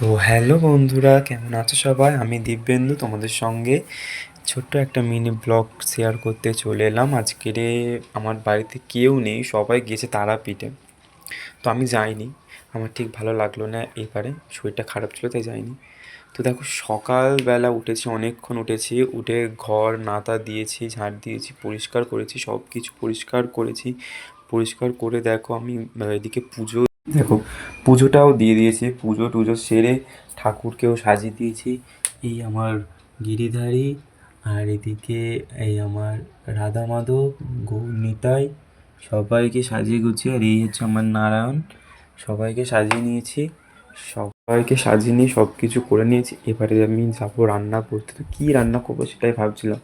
তো হ্যালো বন্ধুরা, কেমন আছো সবাই? আমি দিব্যেন্দু তোমাদের সঙ্গে ছোট্ট একটা মিনি ব্লগ শেয়ার করতে চলে এলাম। আজকেরে আমার বাড়িতে কেউ নেই, সবাই গিয়েছে তারাপীঠে। তো আমি যাইনি, আমার ঠিক ভালো লাগল না এবারে শরীরটা খারাপ ছিল তাই যাইনি। তো দেখো সকালবেলা উঠেছি, অনেকক্ষণ উঠেছি, উঠে ঘর নাতা দিয়েছি, ঝাড় দিয়েছি, পরিষ্কার করেছি সব কিছু পরিষ্কার করেছি। পরিষ্কার করে দেখো আমি এদিকে পুজো দেখো, পুজোটাও দিয়ে দিয়েছি, পুজো টুজো সেরে ঠাকুরকেও সাজিয়ে দিয়েছি। এই আমার গিরিধারী, আর এদিকে এই আমার রাধা মাধব, গৌর নিতাই, সবাইকে সাজিয়ে গুছিয়ে, আর এই হচ্ছে আমার নারায়ণ, সবাইকে সাজিয়ে নিয়েছি, সবাইকে সাজিয়ে নিয়ে সব কিছু করে নিয়েছি। এবারে আমি যাব রান্না করতে। তো কী রান্না করব সেটাই ভাবছিলাম।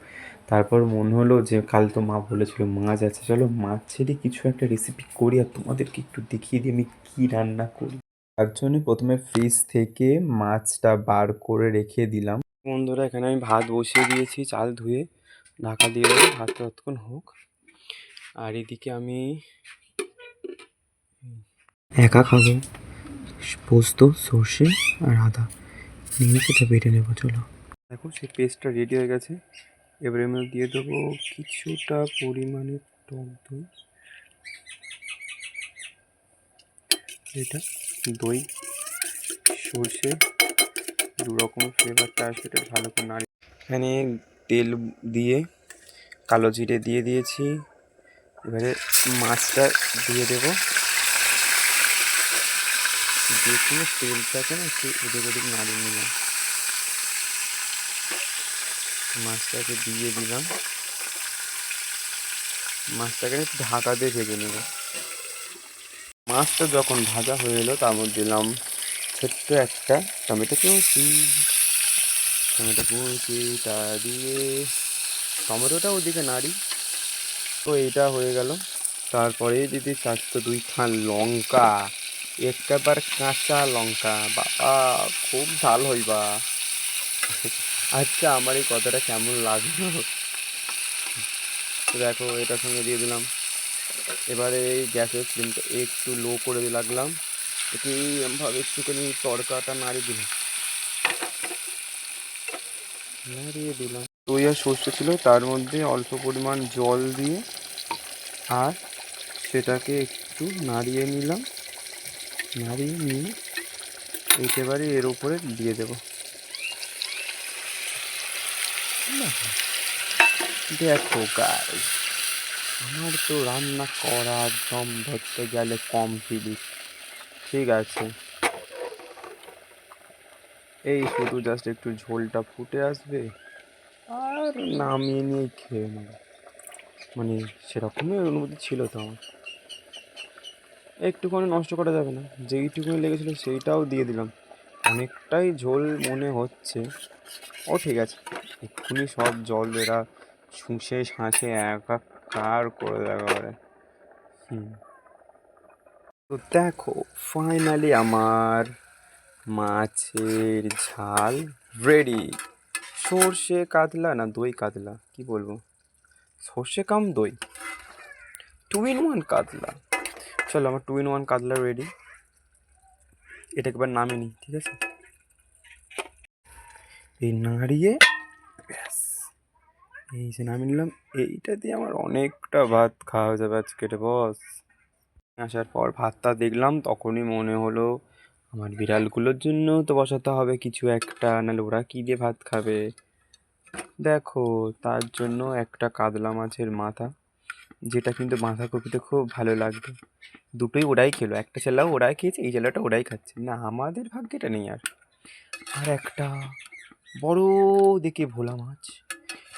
তারপর মনে হলো যে কাল তো মা বলেছিল মাছ আছে। চলো মাছেরই কিছু একটা রেসিপি করি আর তোমাদেরকে একটু দেখিয়ে দিই আমি কী রান্না করি। তার জন্য প্রথমে ফ্রিজ থেকে মাছটা বার করে রেখে দিলাম। বন্ধুরা, এখানে আমি ভাত বসিয়ে দিয়েছি, চাল ধুয়ে ঢাকা দিয়ে দেবো, ভাতটা ততক্ষণ হোক। আর এদিকে আমি একা খাব। পোস্ত, সর্ষে আর আদা। নিয়ে সেটা বেটে নেব, চলো। দেখো সেই পেস্টটা রেডি হয়ে গেছে। এবারে আমি দিয়ে দেবো কিছুটা পরিমাণে টক দই। এটা দই, সর্ষে, দু রকমের ফ্লেভারটা এটা ভালো করে নাড়ি এখানে তেল দিয়ে, কালো জিরে দিয়ে দিয়েছি। এবারে মাছটা দিয়ে দেবো। দিয়ে তেলটাকে না একটু এদিক ওদিক নাড়িয়ে নিলাম। মাছটাকে দিয়ে দিলাম। মাছটাকে ঢাকা দিয়ে ভেজে নেব। মাছটা যখন ভাজা হয়ে এলো তার মধ্যে দিলাম ছোট্ট একটা টমেটো কুচি। টমেটো কুচি তা দিয়ে টমেটোটা ওদিকে নাড়ি। তো এইটা হয়ে গেল। তারপরে দিদি চারটে দুই খান লঙ্কা, একেবারে কাঁচা লঙ্কা। বাবা, খুব ঝাল হইবা। আচ্ছা আমার এই কথাটা কেমন লাগল? দেখো, এটার সঙ্গে দিয়ে দিলাম। এবারে এই গ্যাসের ফ্লেমটা একটু লো করে দিয়ে লাগলাম। একটু ভাবে একটুখানি তড়কাটা নাড়িয়ে দিলাম। নাড়িয়ে দিলাম। দই আর সর্ষে ছিল, তার মধ্যে অল্প পরিমাণ জল দিয়ে আর সেটাকে একটু নাড়িয়ে নিলাম। নাড়িয়ে নিয়ে একেবারে এর উপরে দিয়ে দেব। দেখো গাই আমার তো রান্না করা দম ধরতে গেলে কম কমপ্লিট ঠিক আছে? এই শুধু জাস্ট একটু ঝোলটা ফুটে আসবে আর নামিয়ে নিয়ে খেয়ে নেব। মানে সেরকমই অনুমতি ছিল তো আমার। একটুখানি নষ্ট করা যাবে না, যেইটুকুনি লেগেছিলো সেইটাও দিয়ে দিলাম। অনেকটাই ঝোল মনে হচ্ছে। ও ঠিক আছে। এক্ষুনি সব জল এরা শুষে শাঁসে একাকার করে দেবে হুম। তো দেখো ফাইনালি আমার মাছের ঝাল রেডি সর্ষে কাতলা না দই কাতলা? কি বলব? সর্ষে কাম দই? টু ইন ওয়ান কাতলা। চলো, আমার টু ইন ওয়ান কাতলা রেডি এটা একবার নামে নিই, ঠিক আছে? এই নাড়িয়ে এই যে নামিয়ে নিলাম। এইটা দিয়ে আমার অনেকটা ভাত খাওয়া যাবে আজকে রে বস আসার পর ভাতটা দেখলাম, তখনই মনে হলো আমার বিড়ালগুলোর জন্য তো বসাতে হবে কিছু একটা, নাহলে ওরা কী দিয়ে ভাত খাবে? দেখো, তার জন্য একটা কাতলা মাছের মাথা। যেটা কিন্তু বাঁধাকপিতে খুব ভালো লাগবে। দুটোই ওরাই খেলো, একটা ছেলেও ওরাই খেয়েছে, এই ছেলেটা ওরাই খাচ্ছে। না, আমাদের ভাগ্যেটা নেই আর। আর একটা বড় দেখে ভোলা মাছ।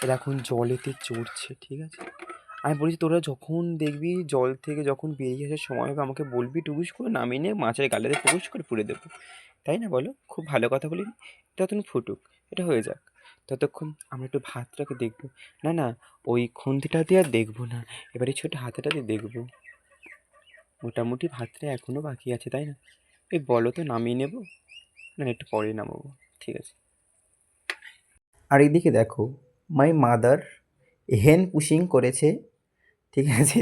এরা এখন জলেতে চড়ছে, ঠিক আছে? আমি বলেছি, তোরা যখন দেখবি জল থেকে যখন বেরিয়ে আসার সময় হবে, আমাকে বলবি টুকুস করে নামিয়ে নিয়ে মাছের গালেতে টুকুস করে পুড়ে দেবো। তাই না বলো? খুব ভালো কথা বলি তুমি ফুটুক, এটা হয়ে যাক। ততক্ষণ আমরা একটু ভাতটাকে দেখব। না না, ওই খুন্তিটা দিয়ে আর দেখব না। এবারে ছোটো হাতেটা দিয়ে দেখব। মোটামুটি ভাতটা এখনও বাকি আছে, তাই না? এই বলো তো, নামিয়ে নেব? না একটু পরে নামাবো। ঠিক আছে। আর এদিকে দেখো মাই মাদার হেন পুশিং করেছে। ঠিক আছে?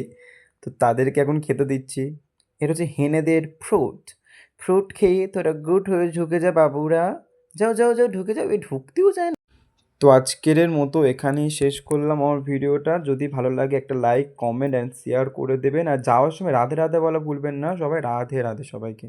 তো তাদেরকে এখন খেতে দিচ্ছি। এটা হচ্ছে হেনেদের ফ্রুট ফ্রুট খেয়ে তোরা গুড হয়ে ঢুকে যা বাবুরা। যাও যাও যাও, ঢুকে যাও। এই ঢুকতেও না। তো আজকের মতো এখানেই শেষ করলাম আমার ভিডিওটা। যদি ভালো লাগে একটা লাইক কমেন্ট অ্যান্ড শেয়ার করে দেবেন। আর যাওয়ার সময় রাধে রাধে বলা ভুলবেন না। সবাই রাধে রাধে সবাইকে।